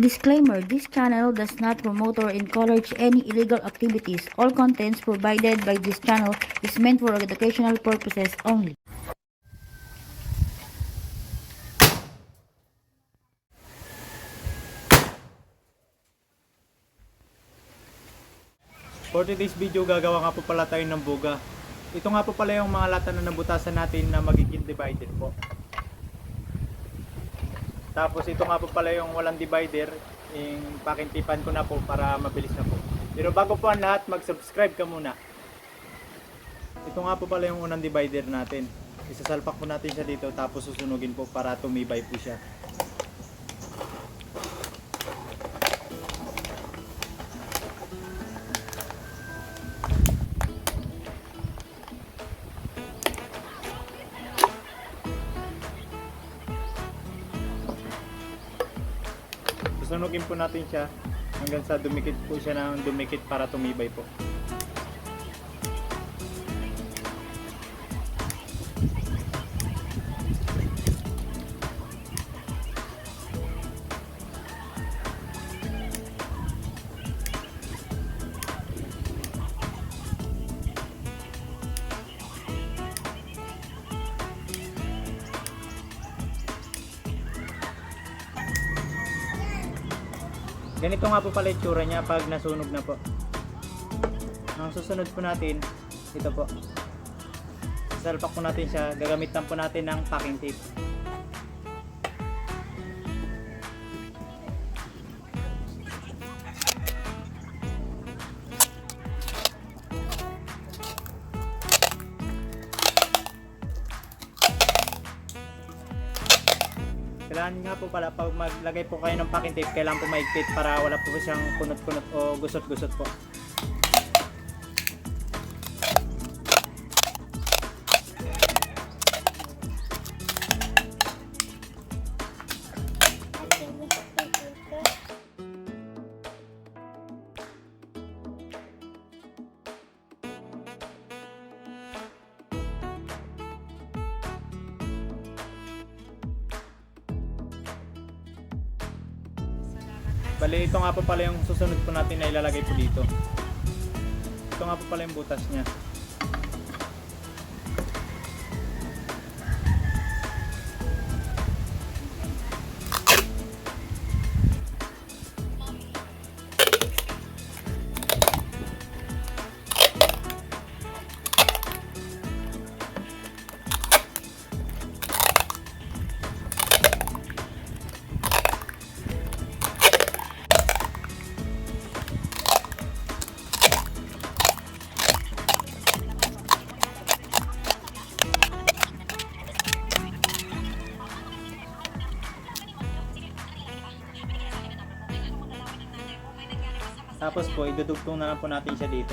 Disclaimer, this channel does not promote or encourage any illegal activities. All contents provided by this channel is meant for educational purposes only. For today's video, gagawa nga po pala tayo ng buga. Ito nga po pala yung mga lata na nabutasan natin na magiging divider po. Tapos ito nga po pala yung walang divider, yung pakintipan ko na po para mabilis na po. Pero bago po ang lahat, mag-subscribe ka muna. Ito nga po pala yung unang divider natin. Isasalpak po natin siya dito tapos susunugin po para tumibay po siya. Susunugin po natin siya hanggang sa dumikit po siya ng dumikit para tumibay po. Ganito nga po pala itsura niya pag nasunog na po. Ang susunod po natin, ito po. Salpak po natin siya. Gagamitan po natin ng packing tape. Kailangan nga po pala pag maglagay po kayo ng packing tape, kailangan po maigpit para wala po siyang kunot-kunot o gusot-gusot po. Bali, ito nga po pala yung susunod po natin na ilalagay po dito. Ito nga po pala yung butas niya. Tapos po, idudugtong na lang po natin siya dito.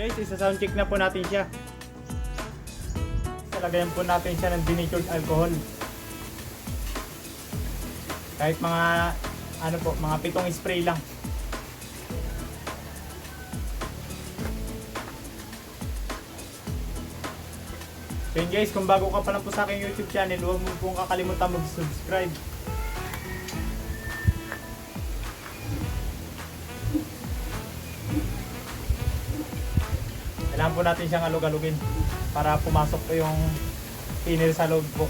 Guys, isa-sound check na po natin siya. Talagayan po natin siya ng denatured alcohol. Kahit mga ano po, mga pitong spray lang. So guys, kung bago ka pa lang po sa aking YouTube channel, huwag mo pong kakalimutan mag-subscribe. Kailangan po natin siyang alug-alugin para pumasok po yung pinil sa loob po.